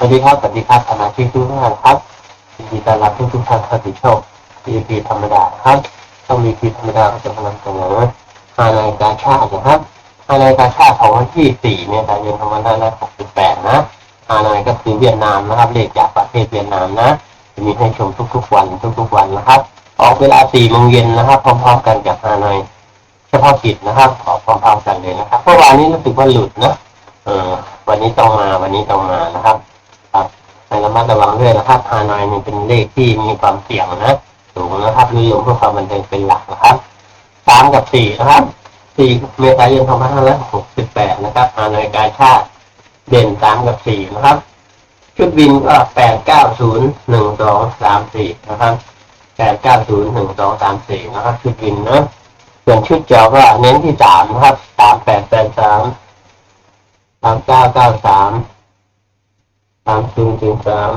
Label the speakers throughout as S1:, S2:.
S1: สวัสดีครับ สวัสดีครับสมาชิกทุกท่านครับยินดีต้อนรับทุกทุกท่านเข้าสู่ช่อง PVP ธรรมดาครับช่อง PVP ธรรมดาก็จะมานำเสนอฮานายกาชาตินะครับฮานายกาชาติของวันที่ 4 เนี่ยการเดือนธันวาคม68 นะฮานายก็คือเวียดนามนะครับเลขจากประเทศเวียดนามนะ จะมีให้ชมทุกๆวันทุกๆวันนะครับ ออกเวลา 4 โมงเย็นนะครับพร้อมๆกันจากฮานอยเฉพาะกิจนะครับออกพร้อมๆกันเลยนะครับเมื่อวานนี้รู้สึกว่าหลุดนะเออวันนี้ต้องมาวันนี้ต้องมานะครับ ครับให้ระมัดระวังด้วยนะครับฮานอยนี่เป็นเลขที่มีความเสี่ยงนะสูงนะครับนิยมเพื่อความบันเทิงเป็นหลักนะครับสามกับสี่นะครับสี่เมษายนสองพันห้าร้อยหกสิบแปดนะครับฮานอยกาชาติเด่นสามกับสี่นะครับ ชุดวินก็แปดเก้าศูนย์หนึ่งสองสามสี่นะครับแปดเก้าศูนย์หนึ่งสองสามสี่นะครับ ชุดวินนะส่วนชุดเจ้าก็เน้นที่สามนะครับสามแปดแปดสามสามเก้าเก้าสาม สามศูนย์ศูนย์สาม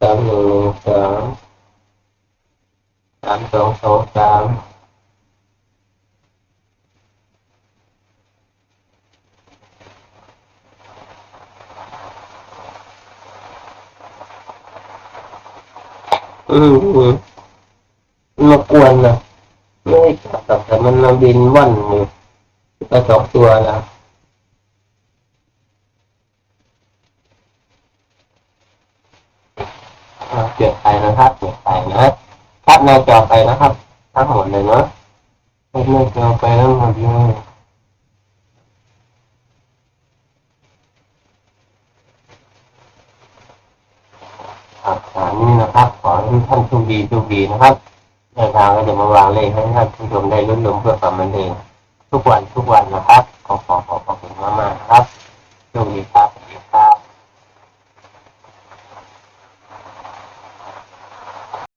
S1: สามหนึ่งหนึ่งสามสามสองสองสามอืมอืมมากวนนะไม่ให้จับแต่มันมาบินว่อนอยู่ไปสองตัวนะ อ่า เปลี่ยนไปนะครับ เปลี่ยนไปนะครับหน้าจอไปนะครับ ทั้งหมดเลยเนาะแคปหน้าจอไปทั้งหมดเลยครับอ่านี่นะครับ ขอให้ท่านโชคดีโชคดีนะครับในทางก็จะมาวางเลขให้ท่านผู้ชมได้ลุ้นลมเพื่อความบันเทิงทุกวันทุกวันนะครับ